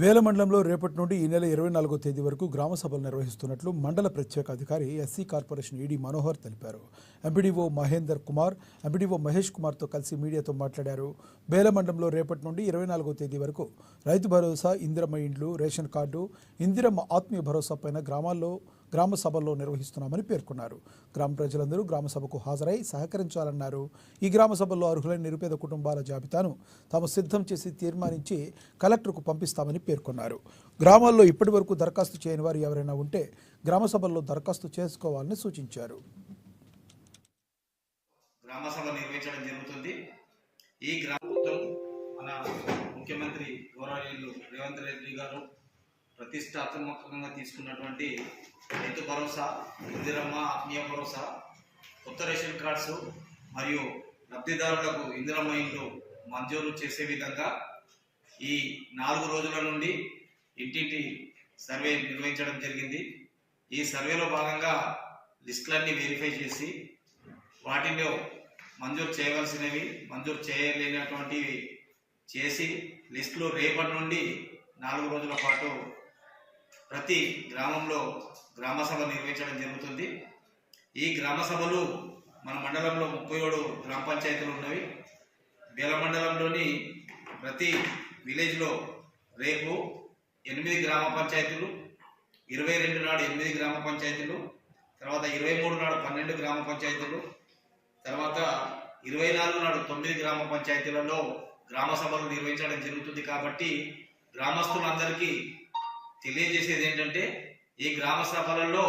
వేల మండలంలో రేపటి నుండి ఈ నెల ఇరవై నాలుగో తేదీ వరకు గ్రామ సభలు నిర్వహిస్తున్నట్లు మండల ప్రత్యేక అధికారి ఎస్సీ కార్పొరేషన్ ఈడీ మనోహర్ తెలిపారు. ఎంపీడీఓ మహేందర్ కుమార్ ఎంపీడీఓ మహేష్ కుమార్తో కలిసి మీడియాతో మాట్లాడారు. బేల మండలంలో రేపటి నుండి ఇరవై నాలుగో తేదీ వరకు రైతు భరోసా ఇందిరమ్మ ఇండ్లు రేషన్ కార్డు ఇందిరమ్మ ఆత్మీయ భరోసా పైన గ్రామాల్లో గ్రామ సభల్లో నిర్వహిస్తున్నామని పేర్కొన్నారు. గ్రామ ప్రజలందరూ గ్రామ సభకు హాజరై సహకరించాలన్నారు. ఈ గ్రామ సభల్లో అర్హులైన నిరుపేద కుటుంబాల జాబితాను తాము సిద్ధం చేసి తీర్మానించి కలెక్టర్కు పంపిస్తామని పేర్కొన్నారు. గ్రామాల్లో ఇప్పటి వరకు దరఖాస్తు చేయని వారు ఎవరైనా ఉంటే గ్రామ సభల్లో దరఖాస్తు చేసుకోవాలని సూచించారు. గ్రామ సభ నిర్వహించడం జరుగుతుంది. ఈ గ్రామంతో మన ముఖ్యమంత్రి గౌరవనీయులు రేవంత్ రెడ్డి గారు ప్రతిష్టాత్మకంగా తీసుకున్నటువంటి రైతు భరోసా ఇందిరమ్మ ఆత్మీయ భరోసా కొత్త రేషన్ కార్డ్స్ మరియు లబ్ధిదారులకు ఇందిరమ్మ ఇండ్లు మంజూరు చేసే విధంగా ఈ నాలుగు రోజుల నుండి ఇంటింటి సర్వే నిర్వహించడం జరిగింది. ఈ సర్వేలో భాగంగా లిస్టులన్నీ వెరిఫై చేసి వాటిలో మంజూరు చేయవలసినవి మంజూరు చేయలేనటువంటివి చేసి లిస్టులు రేపటి నుండి నాలుగు రోజుల పాటు ప్రతి గ్రామంలో గ్రామ సభ నిర్వహించడం జరుగుతుంది. ఈ గ్రామ సభలు మన మండలంలో ముప్పై ఏడు గ్రామ పంచాయతీలు ఉన్నవి. బేల మండలంలోని ప్రతి విలేజ్లో రేపు ఎనిమిది గ్రామ పంచాయతీలు ఇరవై రెండు నాడు ఎనిమిది గ్రామ పంచాయతీలు తర్వాత ఇరవై మూడు నాడు పన్నెండు గ్రామ పంచాయతీలు తర్వాత ఇరవై నాలుగు నాడు తొమ్మిది గ్రామ పంచాయతీలలో గ్రామ సభలు నిర్వహించడం జరుగుతుంది కాబట్టి గ్రామస్తులందరికీ తెలియజేసేది ఏంటంటే ఈ గ్రామ సభలలో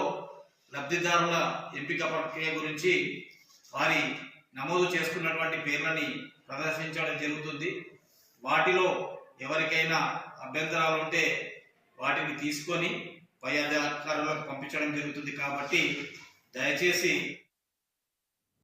లబ్ధిదారుల ఎంపిక ప్రక్రియ గురించి వారి నమోదు చేసుకున్నటువంటి పేర్లని ప్రదర్శించడం జరుగుతుంది. వాటిలో ఎవరికైనా అభ్యంతరాలు ఉంటే వాటిని తీసుకొని పై అధికారులకు పంపించడం జరుగుతుంది కాబట్టి దయచేసి